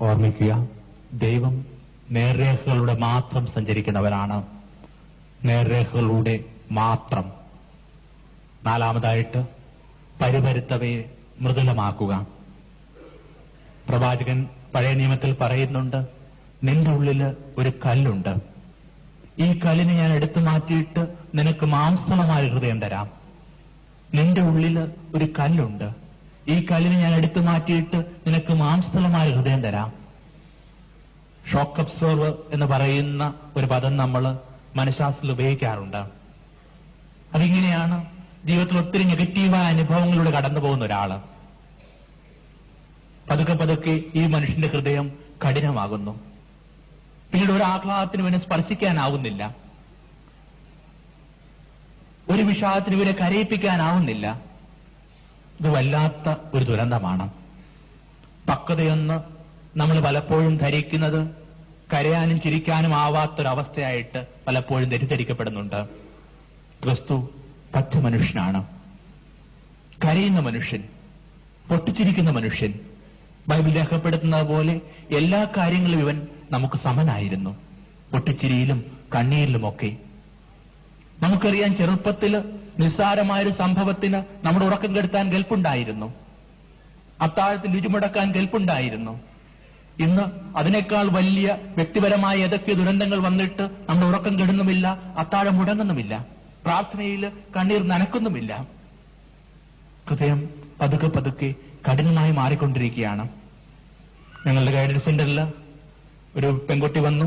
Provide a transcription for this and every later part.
ഓർമ്മിക്കുക ദൈവം നേർരേഖകളുടെ മാത്രം സഞ്ചരിക്കുന്നവരാണ് നേർരേഖകളുടെ മാത്രം. നാലാമതായിട്ട് പരിപരുത്തവയെ മൃദുലമാക്കുക. പ്രവാചകൻ പഴയ നിയമത്തിൽ പറയുന്നുണ്ട് നിന്റെ ഉള്ളിൽ ഒരു കല്ലുണ്ട്. ഈ കല്ലിനെ ഞാൻ എടുത്തു മാറ്റിയിട്ട് നിനക്ക് മാംസമമായ ഹൃദയം തരാം. നിന്റെ ഉള്ളിൽ ഒരു കല്ലുണ്ട്. ഈ കല്ലിനെ ഞാൻ എടുത്തു മാറ്റിയിട്ട് നിനക്ക് മാംസ്ഥലമായ ഹൃദയം തരാം. ഷോക്ക് അബ്സോർവ് എന്ന് പറയുന്ന ഒരു പദം നമ്മൾ മനഃശാസ്ത്രത്തിൽ ഉപയോഗിക്കാറുണ്ട്. അതിങ്ങനെയാണ് ജീവിതത്തിൽ ഒത്തിരി നെഗറ്റീവായ അനുഭവങ്ങളിലൂടെ കടന്നു പോകുന്ന ഒരാൾ. പതുക്കെ പതുക്കെ ഈ മനുഷ്യന്റെ ഹൃദയം കഠിനമാകുന്നു. പിന്നീട് ഒരു ആഹ്ലാദത്തിന് ഇവനെ സ്പർശിക്കാനാവുന്നില്ല. ഒരു വിഷാദത്തിന് ഇവരെ കരയിപ്പിക്കാനാവുന്നില്ല. ഇത് വല്ലാത്ത ഒരു ദുരന്തമാണ്. പക്വതയെന്ന് നമ്മൾ പലപ്പോഴും ധരിക്കുന്നത് കരയാനും ചിരിക്കാനും ആവാത്തൊരവസ്ഥയായിട്ട് പലപ്പോഴും തെറ്റിദ്ധരിക്കപ്പെടുന്നുണ്ട്. ക്രിസ്തു പച്ച മനുഷ്യനാണ് കരയുന്ന മനുഷ്യൻ പൊട്ടിച്ചിരിക്കുന്ന മനുഷ്യൻ ബൈബിൾ രേഖപ്പെടുത്തുന്നത് പോലെ എല്ലാ കാര്യങ്ങളും ഇവൻ നമുക്ക് സമനായിരുന്നു. പൊട്ടിച്ചിരിയിലും കണ്ണീരിലുമൊക്കെ. നമുക്കറിയാം ചെറുപ്പത്തിൽ നിസ്സാരമായൊരു സംഭവത്തിന് നമ്മുടെ ഉറക്കം കെടുത്താൻ കെൽപ്പുണ്ടായിരുന്നു അത്താഴത്തിൽ ഇരുമുടക്കാൻ കെൽപ്പുണ്ടായിരുന്നു. ഇന്ന് അതിനേക്കാൾ വലിയ വ്യക്തിപരമായ ഏതൊക്കെ ദുരന്തങ്ങൾ വന്നിട്ട് നമ്മൾ ഉറക്കം കെടുന്നുമില്ല അത്താഴം മുടങ്ങുന്നുമില്ല പ്രാർത്ഥനയിൽ കണ്ണീർ നനക്കുന്നുമില്ല. ഹൃദയം പതുക്കെ പതുക്കെ കഠിനമായി മാറിക്കൊണ്ടിരിക്കുകയാണ്. ഞങ്ങളുടെ ഗൈഡൻസ് സെന്ററിൽ ഒരു പെൺകുട്ടി വന്നു.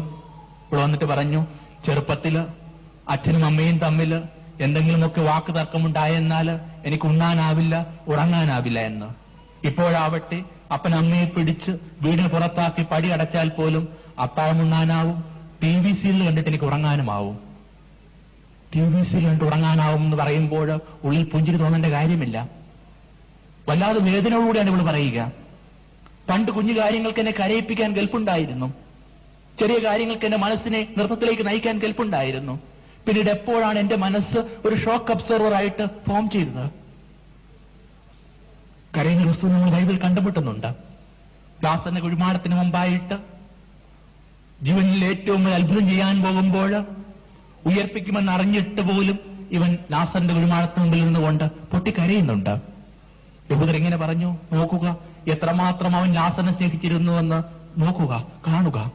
ഇവിടെ വന്നിട്ട് പറഞ്ഞു ചെറുപ്പത്തിൽ അച്ഛനും അമ്മയും തമ്മിൽ എന്തെങ്കിലുമൊക്കെ വാക്ക് തർക്കമുണ്ടായെന്നാൽ എനിക്ക് ഉണ്ണാനാവില്ല ഉറങ്ങാനാവില്ല എന്ന്. ഇപ്പോഴാവട്ടെ അപ്പൻ അമ്മയെ പിടിച്ച് വീടിന് പുറത്താക്കി പടി അടച്ചാൽ പോലും അത്താഴം ഉണ്ണാനാവും ടി വി സീരിയൽ കണ്ടിട്ട് എനിക്ക് ഉറങ്ങാനുമാവും. ടി വി സീരിയൽ കണ്ടിട്ട് ഉറങ്ങാനാവും എന്ന് പറയുമ്പോൾ ഉള്ളിൽ പുഞ്ചിരി തോന്നേണ്ട കാര്യമില്ല. വല്ലാതെ വേദനയോടുകൂടിയാണ് ഇവൾ പറയുക. പണ്ട് കുഞ്ഞു കാര്യങ്ങൾക്ക് എന്നെ കരയിപ്പിക്കാൻ കെൽപ്പുണ്ടായിരുന്നു. ചെറിയ കാര്യങ്ങൾക്ക് എന്റെ മനസ്സിനെ നൃത്തത്തിലേക്ക് നയിക്കാൻ കെൽപ്പുണ്ടായിരുന്നു. പിന്നീട് എപ്പോഴാണ് എന്റെ മനസ്സ് ഒരു ഷോക്ക് അബ്സർവർ ആയിട്ട് ഫോം ചെയ്തത്? കരയുന്ന ക്രിസ്തു നമ്മൾ ബൈബിൾ കണ്ടുമുട്ടുന്നുണ്ട്. ദാസന്റെ കുഴിമാടത്തിന് മുമ്പായിട്ട് ജീവനിൽ ഏറ്റവും അത്ഭുതം ചെയ്യാൻ പോകുമ്പോൾ ഉയർപ്പിക്കുമെന്ന് അറിഞ്ഞിട്ട് പോലും ഇവൻ ദാസന്റെ കുഴിമാടത്തിന് മുമ്പിൽ നിന്നുകൊണ്ട് പൊട്ടിക്കരയുന്നുണ്ട് യഹൂദർ ഇങ്ങനെ പറഞ്ഞു നോക്കുക എത്രമാത്രം അവൻ ലാസനെ സ്നേഹിച്ചിരുന്നുവെന്ന് നോക്കുക കാണുക.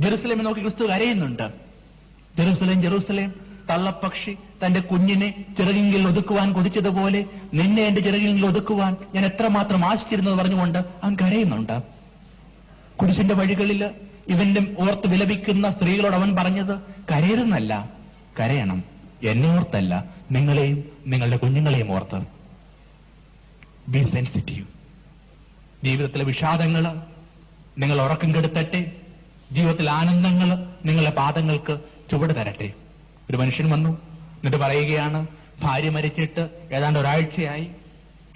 ജെറുസലേമെ നോക്കി ക്രിസ്തു കരയുന്നുണ്ട്. ജെറുസലേം ജെറുസലേം തള്ളപ്പക്ഷി തന്റെ കുഞ്ഞിനെ ചിറകിങ്കിൽ ഒതുക്കുവാൻ കൊതിച്ചതുപോലെ നിന്നെ എന്റെ ചിറകിൽ ഒതുക്കുവാൻ ഞാൻ എത്രമാത്രം ആശിച്ചിരുന്നത് പറഞ്ഞുകൊണ്ട് അവൻ കരയുന്നുണ്ട്. കുരിശിന്റെ വഴികളിൽ ഇവന്റെ ഓർത്ത് വിലപിക്കുന്ന സ്ത്രീകളോട് അവൻ പറഞ്ഞത് കരയരുന്നല്ല കരയണം. എന്നെ ഓർത്തല്ല നിങ്ങളെയും നിങ്ങളുടെ കുഞ്ഞുങ്ങളെയും ഓർത്ത്. ബി സെൻസിറ്റീവ് ജീവിതത്തിലെ വിഷാദങ്ങൾ നിങ്ങൾ ഉറക്കം കെടുത്തട്ടെ. ജീവിതത്തിലെ ആനന്ദങ്ങൾ നിങ്ങളുടെ പാദങ്ങൾക്ക് ചുവട് തരട്ടെ. ഒരു മനുഷ്യൻ വന്നു എന്നിട്ട് പറയുകയാണ് ഭാര്യ മരിച്ചിട്ട് ഏതാണ്ട് ഒരാഴ്ചയായി.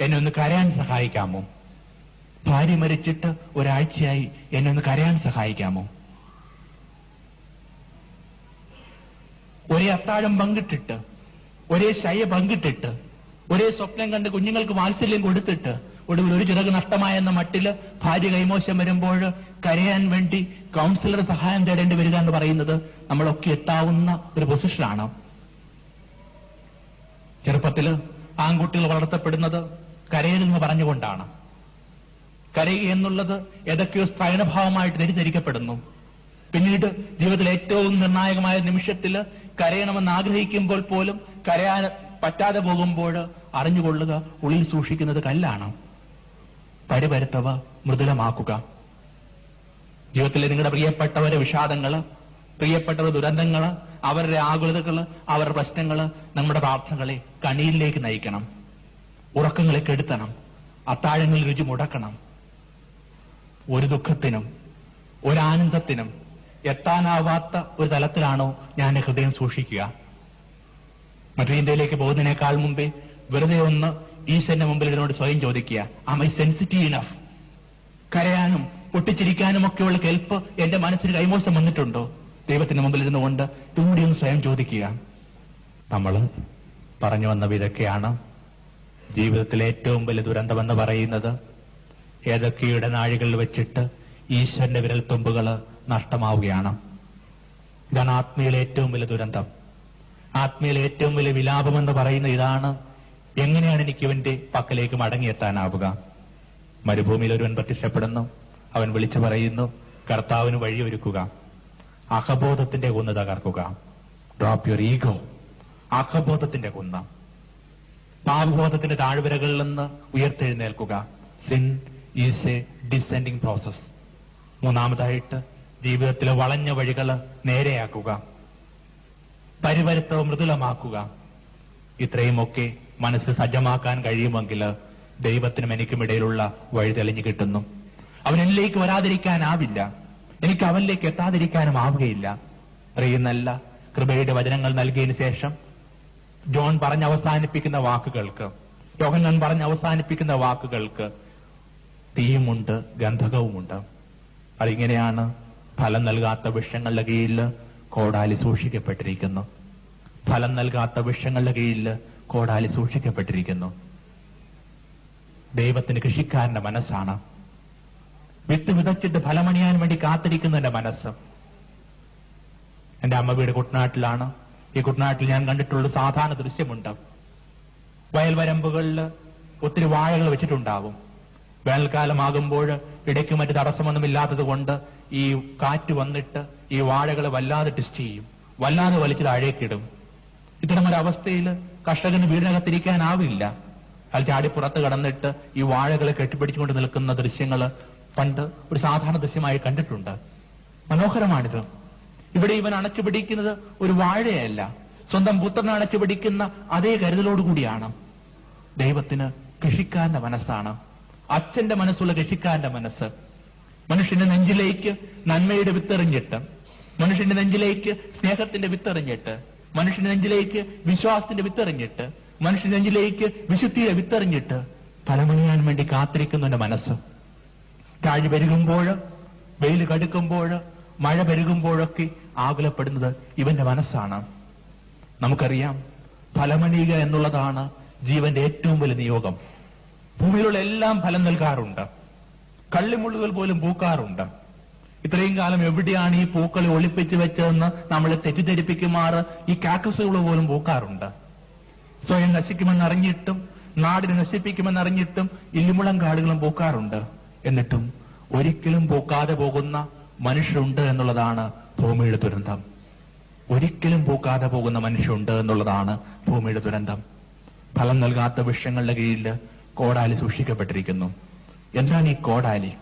എന്നെ ഒന്ന് കരയാൻ സഹായിക്കാമോ? ഭാര്യ മരിച്ചിട്ട് ഒരാഴ്ചയായി എന്നെ ഒന്ന് കരയാൻ സഹായിക്കാമോ? ഒരേ അത്താഴം പങ്കിട്ടിട്ട് ഒരേ ശയ പങ്കിട്ടിട്ട് ഒരേ സ്വപ്നം കണ്ട് കുഞ്ഞുങ്ങൾക്ക് വാത്സല്യം കൊടുത്തിട്ട് ഒടുവിൽ ഒരു ചിറക് നഷ്ടമായെന്ന മട്ടിൽ ഭാര്യ കൈമോശം വരുമ്പോൾ കരയാൻ വേണ്ടി കൗൺസിലർ സഹായം തേടേണ്ടി വരിക എന്ന് പറയുന്നത് നമ്മളൊക്കെ എത്താവുന്ന ഒരു പൊസിഷനാണ് ചെറുപ്പത്തിൽ ആൺകുട്ടികൾ വളർത്തപ്പെടുന്നത് കരയെന്ന് പറഞ്ഞുകൊണ്ടാണ്. കരയുക എന്നുള്ളത് ഏതൊക്കെയോ സ്ഥൈനഭാവമായിട്ട് തെറ്റിദ്ധരിക്കപ്പെടുന്നു പിന്നീട് ജീവിതത്തിലെ ഏറ്റവും നിർണായകമായ നിമിഷത്തിൽ കരയണമെന്ന് ആഗ്രഹിക്കുമ്പോൾ പോലും കരയാൻ പറ്റാതെ പോകുമ്പോൾ അറിഞ്ഞുകൊള്ളുക ഉള്ളിൽ സൂക്ഷിക്കുന്നത് കല്ലാണ്. പരിപരത്തവ മൃദുലമാക്കുക. ജീവിതത്തിലെ നിങ്ങളുടെ പ്രിയപ്പെട്ടവരെ വിഷാദങ്ങൾ പ്രിയപ്പെട്ടവരുടെ ദുരന്തങ്ങൾ അവരുടെ ആകുലതകൾ അവരുടെ പ്രശ്നങ്ങൾ നമ്മുടെ പ്രാർത്ഥനകളെ കണിയിലേക്ക് നയിക്കണം. ഉറക്കങ്ങളെ കെടുത്തണം. അത്താഴങ്ങളിൽ രുചി മുടക്കണം. ഒരു ദുഃഖത്തിനും ഒരാനന്ദത്തിനും എത്താനാവാത്ത ഒരു തലത്തിലാണോ ഞാൻ ഹൃദയം സൂക്ഷിക്കുക. മറ്റു ഇന്ത്യയിലേക്ക് പോകുന്നതിനേക്കാൾ മുമ്പേ വെറുതെ ഒന്ന് ഈശ്വരന്റെ മുമ്പിൽ ഇതിനോട് സ്വയം ചോദിക്കുക ആം ഐ സെൻസിറ്റീവ് ഇനഫ് കരയാനും പൊട്ടിച്ചിരിക്കാനും ഒക്കെയുള്ള കെൽപ്പ് എന്റെ മനസ്സിന് കൈമോശം വന്നിട്ടുണ്ടോ? ദൈവത്തിന്റെ മുമ്പിൽ ഇരുന്നുകൊണ്ട് ഒന്ന് സ്വയം ചോദിക്കുക. നമ്മൾ പറഞ്ഞു വന്ന ഇതൊക്കെയാണ് ജീവിതത്തിലെ ഏറ്റവും വലിയ ദുരന്തമെന്ന് പറയുന്നത്. ഏതൊക്കെ ഇടനാഴികളിൽ വെച്ചിട്ട് ഈശ്വരന്റെ വിരൽത്തുമ്പുകൾ നഷ്ടമാവുകയാണ്. ഇതാണ് ആത്മീയയിലെ ഏറ്റവും വലിയ ദുരന്തം. ആത്മീയയിലെ ഏറ്റവും വലിയ വിലാപമെന്ന് പറയുന്ന ഇതാണ് എങ്ങനെയാണ് എനിക്ക് ഇവന്റെ പക്കലേക്ക് മടങ്ങിയെത്താനാവുക. മരുഭൂമിയിൽ ഒരുവൻ പ്രത്യക്ഷപ്പെടുന്നു. അവൻ വിളിച്ചു പറയുന്നു. കർത്താവിന് വഴിയൊരുക്കുക. അഹബോധത്തിന്റെ കുന്ന് തകർക്കുക. ഡ്രോപ്പ് യുവർ ഈഗോ അഹബോധത്തിന്റെ കുന്ന്. പാപബോധത്തിന്റെ താഴ്വരകളിൽ നിന്ന് ഉയർത്തെഴുന്നേൽക്കുക. Sin is a descending process മൂന്നാമതായിട്ട് ജീവിതത്തിലെ വളഞ്ഞ വഴികൾ നേരെയാക്കുക. പരിവരുത്തവും മൃദുലമാക്കുക. ഇത്രയുമൊക്കെ മനസ്സ് സജ്ജമാക്കാൻ കഴിയുമെങ്കിൽ ദൈവത്തിനും എനിക്കും ഇടയിലുള്ള വഴി തെളിഞ്ഞു കിട്ടുന്നു. അവനിലേക്ക് വരാതിരിക്കാനാവില്ല. എനിക്ക് അവനിലേക്ക് എത്താതിരിക്കാനും ആവുകയില്ല. അറിയുന്നല്ല കൃപയുടെ വചനങ്ങൾ നൽകിയതിനു ശേഷം ജോൺ പറഞ്ഞ് അവസാനിപ്പിക്കുന്ന വാക്കുകൾക്ക് യോഹന്നാൻ പറഞ്ഞ് അവസാനിപ്പിക്കുന്ന വാക്കുകൾക്ക് തീയുമുണ്ട് ഗന്ധകവുമുണ്ട്. അതിങ്ങനെയാണ് ഫലം നൽകാത്ത വൃക്ഷങ്ങളുടെ കീഴിൽ കോടാലി സൂക്ഷിക്കപ്പെട്ടിരിക്കുന്നു. ഫലം നൽകാത്ത വൃക്ഷങ്ങളുടെ കീഴിൽ കോടാലി സൂക്ഷിക്കപ്പെട്ടിരിക്കുന്നു. ദൈവത്തിന് കൃഷിക്കാരന്റെ മനസ്സാണ്. വിത്ത് വിതച്ചിട്ട് ഫലമണിയാൻ വേണ്ടി കാത്തിരിക്കുന്നതിന്റെ മനസ്സ്. എന്റെ അമ്മ വീട് കുട്ടനാട്ടിലാണ്. ഈ കുട്ടനാട്ടിൽ ഞാൻ കണ്ടിട്ടുള്ള സാധാരണ ദൃശ്യമുണ്ട്. വയൽവരമ്പുകളിൽ ഒത്തിരി വാഴകൾ വെച്ചിട്ടുണ്ടാവും. വേനൽക്കാലമാകുമ്പോൾ ഇടയ്ക്ക് മറ്റ് തടസ്സമൊന്നുമില്ലാത്തത് കൊണ്ട് ഈ കാറ്റ് വന്നിട്ട് ഈ വാഴകൾ വല്ലാതെ ടിസ്റ്റ് ചെയ്യും. വല്ലാതെ വലിച്ച് താഴേക്കിടും. ഇത്തരം ഒരു അവസ്ഥയിൽ കർഷകന് വീടിനകത്തിരിക്കാനാവില്ല. അയാൾ ചാടി പുറത്ത് കടന്നിട്ട് ഈ വാഴകളെ കെട്ടിപ്പിടിച്ചുകൊണ്ട് നിൽക്കുന്ന ദൃശ്യങ്ങൾ പണ്ട് ഒരു സാധാരണ ദൃശ്യമായി കണ്ടിട്ടുണ്ട്. മനോഹരമാണിത്. ഇവിടെ ഇവൻ അണച്ചുപിടിക്കുന്നത് ഒരു വാഴയല്ല. സ്വന്തം പുത്രനെ അണച്ചുപിടിക്കുന്ന അതേ കരുതലോടുകൂടിയാണ് ദൈവത്തിന് കൃഷിക്കാരന്റെ മനസ്സാണ്. അച്ഛന്റെ മനസ്സുള്ള കൃഷിക്കാരന്റെ മനസ്സ്. മനുഷ്യന്റെ നെഞ്ചിലേക്ക് നന്മയുടെ വിത്തെറിഞ്ഞിട്ട് മനുഷ്യന്റെ നെഞ്ചിലേക്ക് സ്നേഹത്തിന്റെ വിത്തെറിഞ്ഞിട്ട് മനുഷ്യന്റെ നെഞ്ചിലേക്ക് വിശ്വാസത്തിന്റെ വിത്തെറിഞ്ഞിട്ട് മനുഷ്യന്റെ നെഞ്ചിലേക്ക് വിശുദ്ധിയുടെ വിത്തെറിഞ്ഞിട്ട് ഫലമണിയാൻ വേണ്ടി കാത്തിരിക്കുന്നവന്റെ മനസ്സ്. താഴി പെരുകുമ്പോൾ വെയിൽ കടുക്കുമ്പോൾ മഴ പെരുകുമ്പോഴൊക്കെ ആകുലപ്പെടുന്നത് ഇവന്റെ മനസ്സാണ്. നമുക്കറിയാം ഫലമണിയുക എന്നുള്ളതാണ് ജീവന്റെ ഏറ്റവും വലിയ നിയോഗം. ഭൂമിയിലുള്ള എല്ലാം ഫലം നൽകാറുണ്ട്. കള്ളിമുള്ളുകൾ പോലും പൂക്കാറുണ്ട്. ഇത്രയും കാലം എവിടെയാണ് ഈ പൂക്കളെ ഒളിപ്പിച്ചു വെച്ചതെന്ന് നമ്മളെ തെറ്റിദ്ധരിപ്പിക്കുമാറ് ഈ കാക്കസുകൾ പോലും പൂക്കാറുണ്ട്. സ്വയം നശിക്കുമെന്നറിഞ്ഞിട്ടും നാടിനെ നശിപ്പിക്കുമെന്നറിഞ്ഞിട്ടും ഇല്ലിമുളം കാടുകളും പൂക്കാറുണ്ട്. എന്നിട്ടും ഒരിക്കലും പൂക്കാതെ പോകുന്ന മനുഷ്യരുണ്ട് എന്നുള്ളതാണ് ഭൂമിയുടെ ദുരന്തം. ഒരിക്കലും പൂക്കാതെ പോകുന്ന മനുഷ്യരുണ്ട് എന്നുള്ളതാണ് ഭൂമിയുടെ ദുരന്തം. ഫലം നൽകാത്ത വൃക്ഷങ്ങളുടെ കീഴിൽ കോടാലി സൂക്ഷിക്കപ്പെട്ടിരിക്കുന്നു. എന്താണ് ഈ കോടാലി?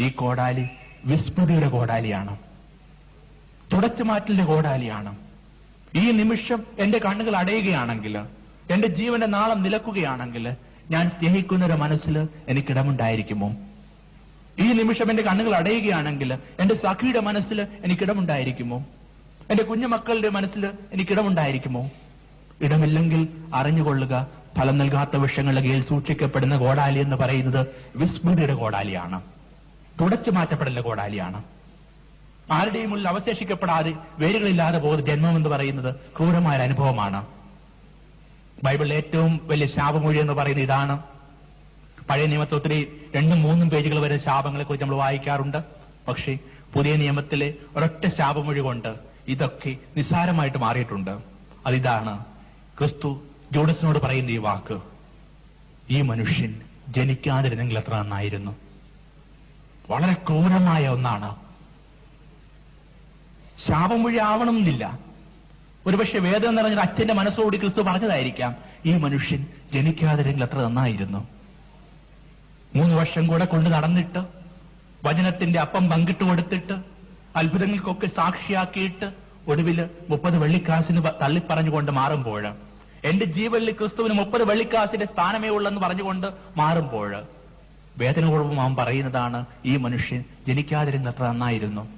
ഈ കോടാലി വിസ്മൃതിയുടെ കോടാലിയാണ്. തുടച്ചു തുടച്ചുമാറ്റലിന്റെ കോടാലിയാണ്. ഈ നിമിഷം എന്റെ കണ്ണുകൾ അടയുകയാണെങ്കിൽ എന്റെ ജീവന്റെ നാളം നിലക്കുകയാണെങ്കിൽ ഞാൻ സ്നേഹിക്കുന്നൊരു മനസ്സിൽ എനിക്കിടമുണ്ടായിരിക്കുമോ ഈ നിമിഷം എന്റെ കണ്ണുകൾ അടയുകയാണെങ്കിൽ എന്റെ സഖിയുടെ മനസ്സിൽ എനിക്കിടമുണ്ടായിരിക്കുമോ? എന്റെ കുഞ്ഞുമക്കളുടെ മനസ്സിൽ എനിക്കിടമുണ്ടായിരിക്കുമോ? ഇടമില്ലെങ്കിൽ അറിഞ്ഞുകൊള്ളുക ഫലം നൽകാത്ത വിഷയങ്ങളുടെ കീഴിൽ സൂക്ഷിക്കപ്പെടുന്ന കോടാലി എന്ന് പറയുന്നത് വിസ്മൃതിയുടെ കോടാലിയാണ്. തുടച്ചു മാറ്റപ്പെടലിന്റെ കോടാലിയാണ്. ആരുടെയും ഉള്ളിൽ അവശേഷിക്കപ്പെടാതെ വേരുകളില്ലാതെ പോകുന്ന ജന്മം എന്ന് പറയുന്നത് ക്രൂരമായ അനുഭവമാണ്. ബൈബിളിലെ ഏറ്റവും വലിയ ശാപമൊഴി എന്ന് പറയുന്നത് ഇതാണ്. പഴയ നിയമത്തിൽ ഒത്തിരി രണ്ടും മൂന്നും പേജുകൾ വരെ ശാപങ്ങളെ കുറിച്ച് നമ്മൾ വായിക്കാറുണ്ട്. പക്ഷേ പുതിയ നിയമത്തിലെ ഒരൊറ്റ ശാപമൊഴി കൊണ്ട് ഇതൊക്കെ നിസ്സാരമായിട്ട് മാറിയിട്ടുണ്ട്. അതിതാണ് ക്രിസ്തു ജോഡസിനോട് പറയുന്ന ഈ വാക്ക്. ഈ മനുഷ്യൻ ജനിക്കാതിരുന്നെങ്കിൽ എത്ര നന്നായിരുന്നു. വളരെ ക്രൂരമായ ഒന്നാണ്. ശാപമൊഴി ആവണമെന്നില്ല. ഒരുപക്ഷെ വേദന നിറഞ്ഞ അച്ഛന്റെ മനസ്സോടി ക്രിസ്തു പറഞ്ഞതായിരിക്കാം ഈ മനുഷ്യൻ ജനിക്കാതിരുന്നെങ്കിൽ എത്ര നന്നായിരുന്നു. മൂന്ന് വർഷം കൂടെ കൊണ്ട് നടന്നിട്ട് വചനത്തിന്റെ അപ്പം പങ്കിട്ട് കൊടുത്തിട്ട് അത്ഭുതങ്ങൾക്കൊക്കെ സാക്ഷിയാക്കിയിട്ട് ഒടുവിൽ മുപ്പത് വെള്ളിക്കാശിന് പ- തള്ളിപ്പറഞ്ഞുകൊണ്ട് മാറുമ്പോൾ എന്റെ ജീവനിൽ ക്രിസ്തുവിന് മുപ്പത് വെള്ളിക്കാശിന്റെ സ്ഥാനമേ ഉള്ളെന്ന് പറഞ്ഞുകൊണ്ട് മാറുമ്പോൾ വേദനപൂർവം അവൻ പറയുന്നതാണ് ഈ മനുഷ്യൻ ജനിക്കാതിരുന്നത്ര നന്നായിരുന്നു.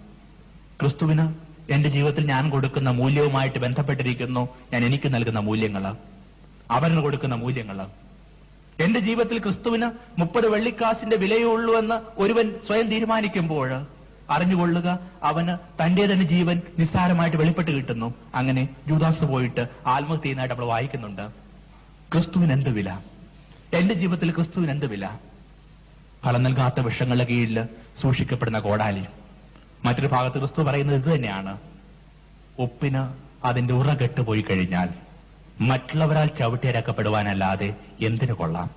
ക്രിസ്തുവിന് എന്റെ ജീവിതത്തിൽ ഞാൻ കൊടുക്കുന്ന മൂല്യവുമായിട്ട് ബന്ധപ്പെട്ടിരിക്കുന്നു. ഞാൻ എനിക്ക് നൽകുന്ന മൂല്യങ്ങൾ. അവന് കൊടുക്കുന്ന മൂല്യങ്ങൾ. എന്റെ ജീവിതത്തിൽ ക്രിസ്തുവിന് മുപ്പത് വെള്ളിക്കാശിന്റെ വിലയേ ഉള്ളൂ എന്ന് ഒരുവൻ സ്വയം തീരുമാനിക്കുമ്പോൾ അറിഞ്ഞുകൊള്ളുക അവന് തന്റെ തന്നെ ജീവൻ നിസ്സാരമായിട്ട് വെളിപ്പെട്ട് കിട്ടുന്നു. അങ്ങനെ ജൂദാസ് പോയിട്ട് ആത്മഹത്യ ചെയ്യുന്നതായിട്ട് നമ്മൾ വായിക്കുന്നുണ്ട്. ക്രിസ്തുവിന് എന്ത് വില? എന്റെ ജീവിതത്തിൽ ക്രിസ്തുവിന് എന്ത് വില? ഫലം നൽകാത്ത വിഷങ്ങളുടെ കീഴിൽ സൂക്ഷിക്കപ്പെടുന്ന കോടാലി. മറ്റൊരു ഭാഗത്ത് ക്രിസ്തു പറയുന്നത് ഇത് തന്നെയാണ്. ഉപ്പിന് അതിന്റെ ഉറ കെട്ടുപോയി കഴിഞ്ഞാൽ മറ്റുള്ളവരാൽ ചവിട്ടിയിരക്കപ്പെടുവാനല്ലാതെ എന്തിനു കൊള്ളാം?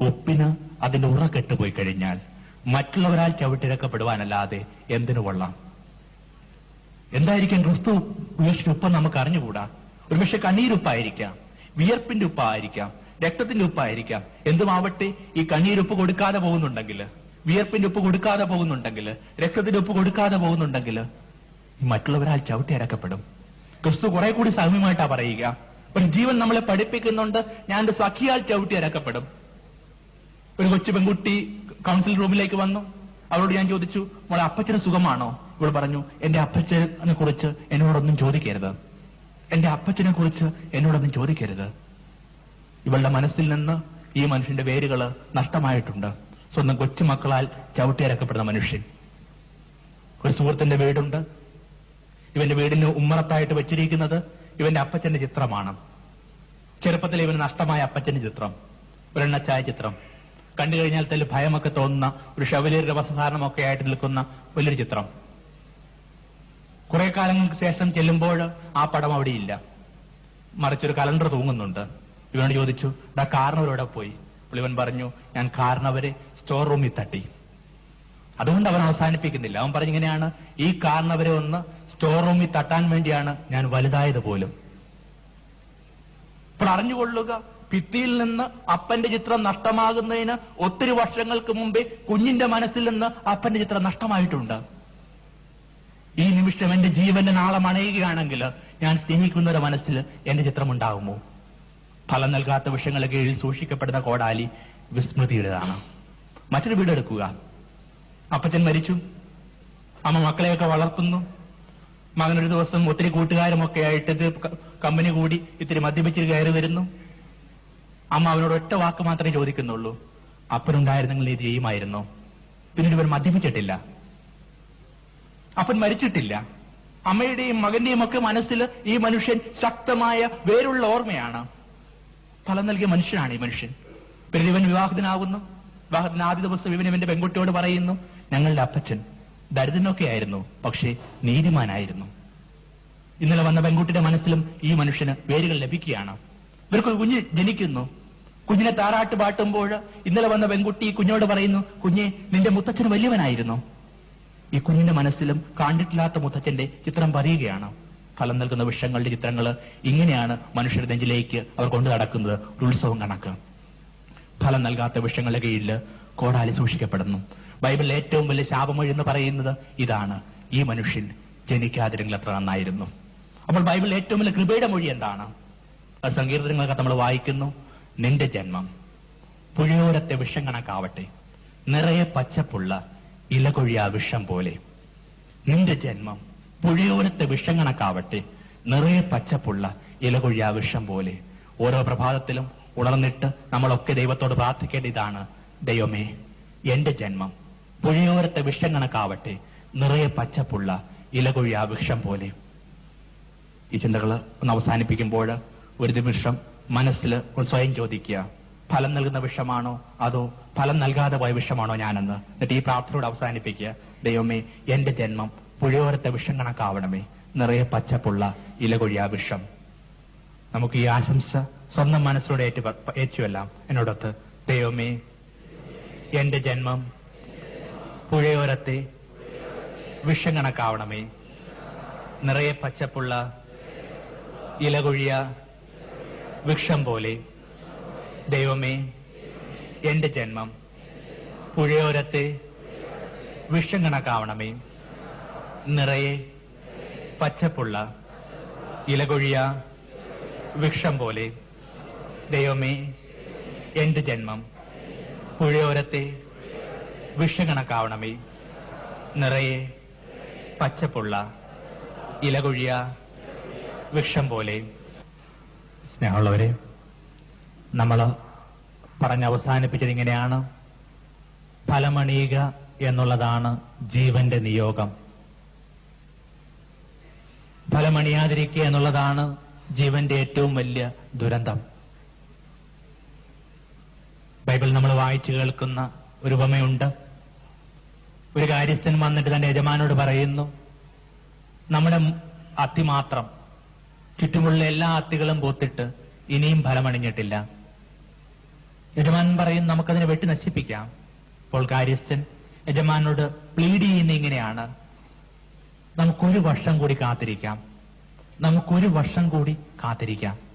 ഉപ്പിന് അതിന്റെ ഉറ കെട്ടുപോയി കഴിഞ്ഞാൽ മറ്റുള്ളവരാൽ ചവിട്ടിരക്കപ്പെടുവാനല്ലാതെ എന്തിനു കൊള്ളാം? എന്തായിരിക്കും ക്രിസ്തു ഉപേക്ഷിച്ച ഉപ്പ് നമുക്ക് അറിഞ്ഞുകൂടാ? ഒരുപക്ഷെ കണ്ണീരുപ്പായിരിക്കാം വിയർപ്പിന്റെ ഉപ്പായിരിക്കാം രക്തത്തിന്റെ ഉപ്പായിരിക്കാം. എന്തുമാവട്ടെ ഈ കണ്ണീരുപ്പ് കൊടുക്കാതെ പോകുന്നുണ്ടെങ്കിൽ വിയർപ്പിന്റെ ഉപ്പ് കൊടുക്കാതെ പോകുന്നുണ്ടെങ്കിൽ രക്തത്തിന്റെ ഉപ്പ് കൊടുക്കാതെ പോകുന്നുണ്ടെങ്കിൽ മറ്റുള്ളവരാൽ ചവിട്ടി അരക്കപ്പെടും. ക്രിസ്തു കുറെ കൂടി സൗമ്യമായിട്ടാ പറയുക. ഒരു ജീവൻ നമ്മളെ പഠിപ്പിക്കുന്നുണ്ട്. ഞാൻ എന്റെ സഖിയാൽ ചവിട്ടി അരക്കപ്പെടും ഒരു കൊച്ചു പെൺകുട്ടി കൗൺസിൽ റൂമിലേക്ക് വന്നു. അവരോട് ഞാൻ ചോദിച്ചു മോളെ അപ്പച്ചന് സുഖമാണോ? ഇവൾ പറഞ്ഞു എന്റെ അപ്പച്ചനെ കുറിച്ച് എന്നോടൊന്നും ചോദിക്കരുത്. എന്റെ അപ്പച്ചനെ കുറിച്ച് എന്നോടൊന്നും ചോദിക്കരുത്. ഇവളുടെ മനസ്സിൽ നിന്ന് ഈ മനുഷ്യന്റെ വേരുകൾ നഷ്ടമായിട്ടുണ്ട്. സ്വന്തം കൊച്ചുമക്കളാൽ ചവിട്ടിയരക്കപ്പെടുന്ന മനുഷ്യൻ. ഒരു സുഹൃത്തിന്റെ വീടുണ്ട്. ഇവന്റെ വീടിന് ഉമ്മറത്തായിട്ട് വെച്ചിരിക്കുന്നത് ഇവന്റെ അപ്പച്ചന്റെ ചിത്രമാണ്. ചെറുപ്പത്തിൽ ഇവന് നഷ്ടമായ അപ്പച്ചന്റെ ചിത്രം ഒരെണ്ണച്ചായ ചിത്രം. കണ്ടു കഴിഞ്ഞാൽ തന്നെ ഭയമൊക്കെ തോന്നുന്ന ഒരു ഷവലിയരുടെ വസ്ത്രധാരണമൊക്കെ ആയിട്ട് നിൽക്കുന്ന വലിയൊരു ചിത്രം. കുറെ കാലങ്ങൾക്ക് ശേഷം ചെല്ലുമ്പോൾ ആ പടം അവിടെയില്ല. മറിച്ചൊരു കലണ്ടർ തൂങ്ങുന്നുണ്ട്. ഇവനോട് ചോദിച്ചു ഡാ കാരണവരോടെ പോയി? ഇവൻ പറഞ്ഞു ഞാൻ കാരണവരെ സ്റ്റോർ റൂമിൽ തട്ടി. അതുകൊണ്ട് അവൻ അവസാനിപ്പിക്കുന്നില്ല. അവൻ പറഞ്ഞിങ്ങനെയാണ് ഈ കാരണവരെ ഒന്ന് സ്റ്റോർ റൂമിൽ തട്ടാൻ വേണ്ടിയാണ് ഞാൻ വലുതായത് പോലും. അപ്പോൾ അറിഞ്ഞുകൊള്ളുക ഭിത്തിയിൽ നിന്ന് അപ്പന്റെ ചിത്രം നഷ്ടമാകുന്നതിന് ഒത്തിരി വർഷങ്ങൾക്ക് മുമ്പേ കുഞ്ഞിന്റെ മനസ്സിൽ നിന്ന് അപ്പന്റെ ചിത്രം നഷ്ടമായിട്ടുണ്ട്. ഈ നിമിഷം എന്റെ ജീവന്റെ നാളം അണയുകയാണെങ്കിൽ ഞാൻ സ്നേഹിക്കുന്നവരുടെ മനസ്സിൽ എന്റെ ചിത്രം ഉണ്ടാകുമോ ഫലം നൽകാത്ത വിഷയങ്ങളെ കീഴിൽ സൂക്ഷിക്കപ്പെടുന്ന കോടാലി വിസ്മൃതിയുടേതാണ്. മറ്റൊരു വീടെടുക്കുക. അപ്പച്ചൻ മരിച്ചു. അമ്മ മക്കളെയൊക്കെ വളർത്തുന്നു. മകനൊരു ദിവസം ഒത്തിരി കൂട്ടുകാരുമൊക്കെ ആയിട്ട് ഇത് കമ്പനി കൂടി ഇത്തിരി മദ്യപിച്ച് കയറി വരുന്നു. അമ്മ അവനോട് ഒറ്റ വാക്ക് മാത്രമേ ചോദിക്കുന്നുള്ളൂ. അപ്പനുണ്ടായിരുന്നെങ്കിൽ നീ പിന്നെ പിന്നീട് ഇവർ മദ്യപിച്ചിട്ടില്ല. അപ്പൻ മരിച്ചിട്ടില്ല. അമ്മയുടെയും മകന്റെയും ഒക്കെ മനസ്സിൽ ഈ മനുഷ്യൻ ശക്തമായ വേരുള്ള ഓർമ്മയാണ്. ഫലം നൽകിയ മനുഷ്യനാണ് ഈ മനുഷ്യൻ. പിന്നീട് ഇവൻ വിവാഹത്തിനാകുന്നു വിവാഹത്തിന് ആദ്യ ദിവസം ഇവൻ ഇവന്റെ പെൺകുട്ടിയോട് പറയുന്നു ഞങ്ങളുടെ അപ്പച്ചൻ ദരിദ്രനൊക്കെ ആയിരുന്നു പക്ഷേ നീതിമാനായിരുന്നു. ഇന്നലെ വന്ന പെൺകുട്ടിയുടെ മനസ്സിലും ഈ മനുഷ്യന് വേരുകൾ ലഭിക്കുകയാണ്. ഇവർക്ക് കുഞ്ഞ് ജനിക്കുന്നു. കുഞ്ഞിനെ താറാട്ട് പാട്ടുമ്പോൾ ഇന്നലെ വന്ന പെൺകുട്ടി കുഞ്ഞോട് പറയുന്നു കുഞ്ഞെ നിന്റെ മുത്തച്ഛൻ വലിയവനായിരുന്നു. ഈ കുഞ്ഞിന്റെ മനസ്സിലും കണ്ടിട്ടില്ലാത്ത മുത്തച്ഛന്റെ ചിത്രം പറയുകയാണ് ഫലം നൽകുന്ന വിഷയങ്ങളുടെ ചിത്രങ്ങൾ ഇങ്ങനെയാണ് മനുഷ്യരുടെ നെഞ്ചിലേക്ക് അവർ കൊണ്ടു നടക്കുന്നത്. ഒരു ഉത്സവം കണക്ക്. ഫലം നൽകാത്ത വിഷയങ്ങളുടെ കീഴിൽ കോടാലി സൂക്ഷിക്കപ്പെടുന്നു. ബൈബിളിൽ ഏറ്റവും വലിയ ശാപമൊഴി എന്ന് പറയുന്നത് ഇതാണ്. ഈ മനുഷ്യൻ ജനിക്കാതിരുന്നെങ്കിൽ അത്ര നന്നായിരുന്നു. അപ്പോൾ ബൈബിളിൽ ഏറ്റവും വലിയ കൃപയുടെ മൊഴി എന്താണ്? സങ്കീർത്തനങ്ങളൊക്കെ നമ്മൾ വായിക്കുന്നു. നിന്റെ ജന്മം പുഴയോരത്തെ വിഷം കണക്കാവട്ടെ. നിറയെ പച്ചപ്പുള്ള ഇലകൊഴിയ വിഷം പോലെ. നിന്റെ ജന്മം പുഴയോരത്തെ വിഷം കണക്കാവട്ടെ. നിറയെ പച്ചപ്പുള്ള ഇലകൊഴിയ വിഷം പോലെ. ഓരോ പ്രഭാതത്തിലും ഉണർന്നിട്ട് നമ്മളൊക്കെ ദൈവത്തോട് പ്രാർത്ഥിക്കേണ്ട ഇതാണ് ദൈവമേ എന്റെ ജന്മം പുഴയോരത്തെ വിഷം കണക്കാവട്ടെ നിറയെ പച്ചപ്പുള്ള ഇലകൊഴിയ വിഷം പോലെ. ഈ ചിന്തകൾ ഒന്ന് അവസാനിപ്പിക്കുമ്പോൾ ഒരു നിമിഷം മനസ്സിൽ ഒന്ന് സ്വയം ചോദിക്കുക ഫലം നൽകുന്ന വിഷമാണോ അതോ ഫലം നൽകാതെ പോയ വിഷമാണോ ഞാനെന്ന്. എന്നിട്ട് ഈ പ്രാർത്ഥനയോട് അവസാനിപ്പിക്കുക ദൈവമേ എന്റെ ജന്മം പുഴയോരത്തെ വിഷം കണക്കാവണമേ നിറയെ പച്ചപ്പുള്ള ഇലകൊഴിയ വിഷം. നമുക്ക് ഈ ആശംസ സ്വന്തം മനസ്സിലൂടെ ഏറ്റു ഏറ്റുവെല്ലാം. എന്നോടൊത്ത് ദൈവമേ എന്റെ ജന്മം പുഴയോരത്തെ വിഷം കണക്കാവണമേ. നിറയെ പച്ചപ്പുള്ള ഇലകൊഴിയ വൃക്ഷം പോലെ. ദൈവമേ എന്റെ ജന്മം പുഴയോരത്തെ വിഷം കണക്കാവണമേ. നിറയെ പച്ചപ്പുള്ള ഇലകൊഴിയ വൃക്ഷം പോലെ. ദൈവമേ എന്റെ ജന്മം പുഴയോരത്തെ വിഷം കണക്കാവണമേ നിറയെ പച്ചപ്പുള്ള ഇലകൊഴിയ വിഷം പോലെ. സ്നേഹമുള്ളവരെ നമ്മൾ പറഞ്ഞ് അവസാനിപ്പിച്ചത് ഇങ്ങനെയാണ്. ഫലമണിയുക എന്നുള്ളതാണ് ജീവന്റെ നിയോഗം. ഫലമണിയാതിരിക്കുക എന്നുള്ളതാണ് ജീവന്റെ ഏറ്റവും വലിയ ദുരന്തം. ബൈബിൾ നമ്മൾ വായിച്ചു കേൾക്കുന്ന ഒരു ഉപമയുണ്ട്. ഒരു കാര്യസ്ഥൻ വന്നിട്ട് തന്റെ യജമാനോട് പറയുന്നു നമ്മുടെ അത്തി മാത്രം. ചുറ്റുമുള്ള എല്ലാ അത്തികളും പൂത്തിട്ട് ഇനിയും ഫലമണിഞ്ഞിട്ടില്ല. യജമാൻ പറയും നമുക്കതിനെ വെട്ടി നശിപ്പിക്കാം. അപ്പോൾ കാര്യസ്ഥൻ യജമാനോട് പ്ലീഡ് ചെയ്യുന്ന ഇങ്ങനെയാണ്. നമുക്കൊരു വർഷം കൂടി കാത്തിരിക്കാം. നമുക്കൊരു വർഷം കൂടി കാത്തിരിക്കാം.